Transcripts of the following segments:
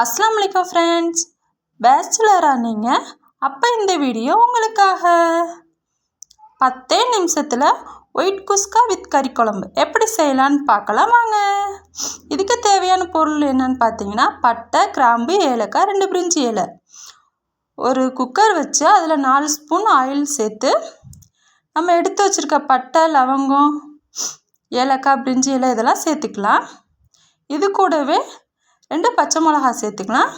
அஸ்லாம் வலைக்கம் ஃப்ரெண்ட்ஸ் பேச்சுலராக நீங்கள் அப்போ இந்த வீடியோ உங்களுக்காக. பத்தே நிமிஷத்தில் ஒயிட் குஸ்கா வித் கறி குழம்பு. எப்படி செய்யலான்னு பார்க்கலாம் வாங்க. இதுக்கு தேவையான பொருள் என்னன்னு பார்த்தீங்கன்னா பட்டை கிராம்பு ஏலக்காய் ரெண்டு பிரிஞ்சி ஏலை ஒரு குக்கர் வச்சு அதில் நாலு ஸ்பூன் ஆயில் சேர்த்து நம்ம எடுத்து வச்சுருக்க பட்டை லவங்கம் ஏலக்காய் பிரிஞ்சி இலை இதெல்லாம் சேர்த்துக்கலாம். இது கூடவே ரெண்டு பச்சை மிளகா சேர்த்துக்கலாம்.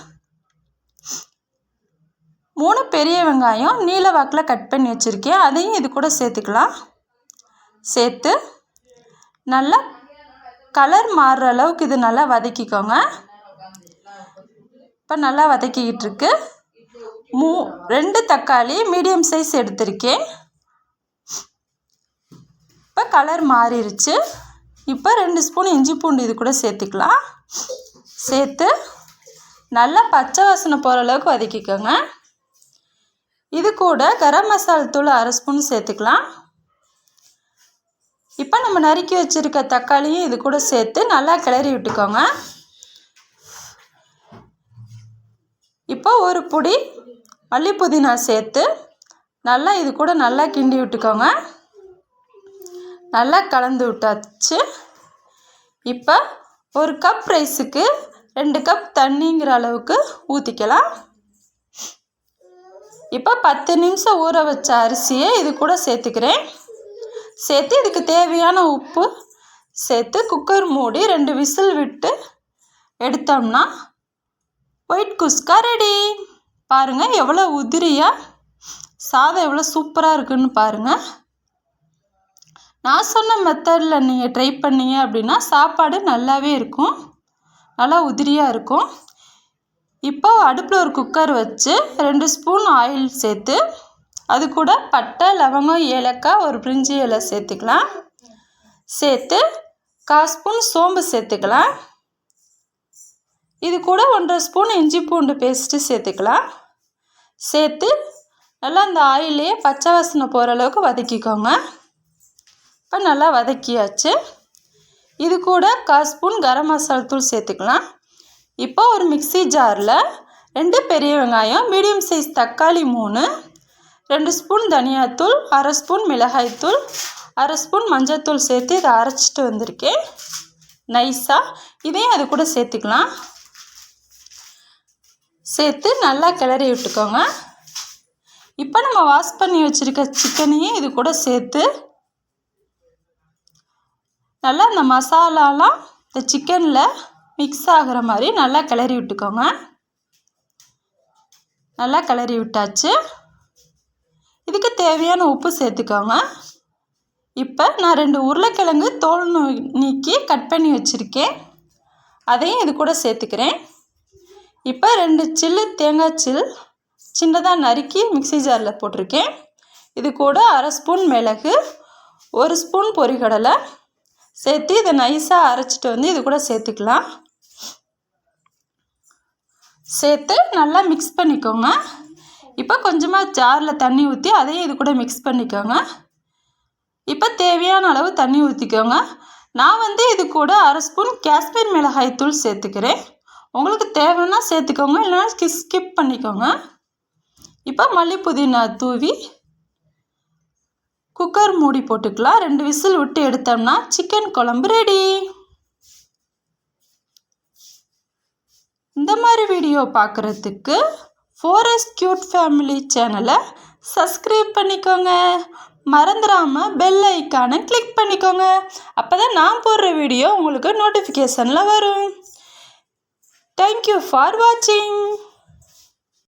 மூணு பெரிய வெங்காயம் நீல வாக்கில் கட் பண்ணி வச்சுருக்கேன். அதையும் இது கூட சேர்த்துக்கலாம். சேர்த்து நல்லா கலர் மாறுற அளவுக்கு இது நல்லா வதக்கிக்கோங்க. இப்போ நல்லா வதக்கிக்கிட்டு இருக்கு. மூ ரெண்டு தக்காளி மீடியம் சைஸ் எடுத்திருக்கேன். இப்போ கலர் மாறிடுச்சு இப்போ ரெண்டு ஸ்பூன் இஞ்சி பூண்டு இது கூட சேர்த்துக்கலாம். சேர்த்து நல்லா பச்சை வாசனை போகிற அளவுக்கு வதக்கிக்கோங்க. இது கூட கரம் மசாலா தூள் அரை ஸ்பூன் சேர்த்துக்கலாம். இப்போ நம்ம நறுக்கி வச்சுருக்க தக்காளியும் இது கூட சேர்த்து நல்லா கிளறி விட்டுக்கோங்க. இப்போ ஒரு பொடி மல்லி புதினா சேர்த்து நல்லா இது கூட நல்லா கிண்டி விட்டுக்கோங்க. நல்லா கலந்து விட்டாச்சு. இப்போ ஒரு கப் ரைஸுக்கு ரெண்டு கப் தண்ணிங்கிற அளவுக்கு ஊற்றிக்கலாம் இப்போ பத்து நிமிஷம் ஊற வச்ச அரிசியை இது கூட சேர்த்துக்கிறேன். சேர்த்து இதுக்கு தேவையான உப்பு சேர்த்து குக்கர் மூடி ரெண்டு விசில் விட்டு எடுத்தோம்னா ஒயிட் குஸ்கா ரெடி பாருங்கள் எவ்வளோ உதிரியாக சாதம் எவ்வளோ சூப்பராக இருக்குன்னு பாருங்கள் நான் சொன்ன மெத்தடில் நீங்கள் ட்ரை பண்ணீங்க அப்படின்னா சாப்பாடு நல்லாவே இருக்கும். நல்லா உதிரியாக இருக்கும். இப்போ அடுப்பில் ஒரு குக்கர் வச்சு ரெண்டு ஸ்பூன் ஆயில் சேர்த்து அது கூட பட்டை லவங்கம் ஏலக்காய் ஒரு பிரிஞ்சி இலை சேர்த்துக்கலாம். சேர்த்து கால் ஸ்பூன் சோம்பு சேர்த்துக்கலாம். இது கூட ஒன்றரை ஸ்பூன் இஞ்சி பூண்டு பேஸ்ட்டு சேர்த்துக்கலாம். சேர்த்து நல்லா அந்த ஆயிலே பச்சை வாசனை போகிற அளவுக்கு வதக்கிக்கோங்க. இப்போ நல்லா வதக்கியாச்சு. இது கூட கால் ஸ்பூன் கரம் மசாலா தூள் சேர்த்துக்கலாம். இப்போ ஒரு மிக்சி ஜாரில் ரெண்டு பெரிய வெங்காயம் மீடியம் சைஸ் தக்காளி மூணு ரெண்டு ஸ்பூன் தனியாத்தூள் அரை ஸ்பூன் மிளகாய்த்தூள் அரை ஸ்பூன் மஞ்சள்தூள் சேர்த்து இதை அரைச்சிட்டு வந்திருக்கேன். நைஸாக இதையும் அது கூட சேர்த்துக்கலாம். சேர்த்து நல்லா கிளறி விட்டுக்கோங்க. இப்போ நம்ம வாஷ் பண்ணி வச்சுருக்க சிக்கனையும் இது கூட சேர்த்து நல்லா இந்த மசாலாலாம் இந்த சிக்கனில் மிக்ஸ் ஆகிற மாதிரி நல்லா கிளறி விட்டுக்கோங்க. நல்லா கிளறி விட்டாச்சு. இதுக்கு தேவையான உப்பு சேர்த்துக்கோங்க. இப்போ நான் ரெண்டு உருளைக்கிழங்கு தோல் நீக்கி கட் பண்ணி வச்சுருக்கேன். அதையும் இது கூட சேர்த்துக்கிறேன். இப்போ ரெண்டு சில்லு தேங்காய் சில் சின்னதாக நறுக்கி மிக்சி ஜாரில் போட்டிருக்கேன். இது கூட அரை ஸ்பூன் மிளகு ஒரு ஸ்பூன் பொரிகடலை சேர்த்து இதை நைஸாக அரைச்சிட்டு வந்து இது கூட சேர்த்துக்கலாம். சேர்த்து நல்லா மிக்ஸ் பண்ணிக்கோங்க. இப்போ கொஞ்சமாக ஜாரில் தண்ணி ஊற்றி அதையும் இது கூட மிக்ஸ் பண்ணிக்கோங்க. இப்போ தேவையான அளவு தண்ணி ஊற்றிக்கோங்க நான் வந்து இது கூட அரை ஸ்பூன் காஷ்மீர் மிளகாய் தூள் சேர்த்துக்கிறேன். உங்களுக்கு தேவைன்னா சேர்த்துக்கோங்க இல்லைன்னா ஸ்கிப் பண்ணிக்கோங்க. இப்போ மல்லி புதினா தூவி குக்கர் மூடி போட்டுக்கலாம். ரெண்டு விசில் விட்டு எடுத்தோம்னா சிக்கன் குழம்பு ரெடி. இந்த மாதிரி வீடியோ பார்க்குறதுக்கு ஃபோரஸ்ட் க்யூட் ஃபேமிலி சேனலை சப்ஸ்கிரைப் பண்ணிக்கோங்க. மறந்துடாமல் பெல் ஐக்கானை கிளிக் பண்ணிக்கோங்க. அப்போ தான் நான் போடுற வீடியோ உங்களுக்கு நோட்டிஃபிகேஷனில் வரும். தேங்க்யூ ஃபார் வாட்சிங்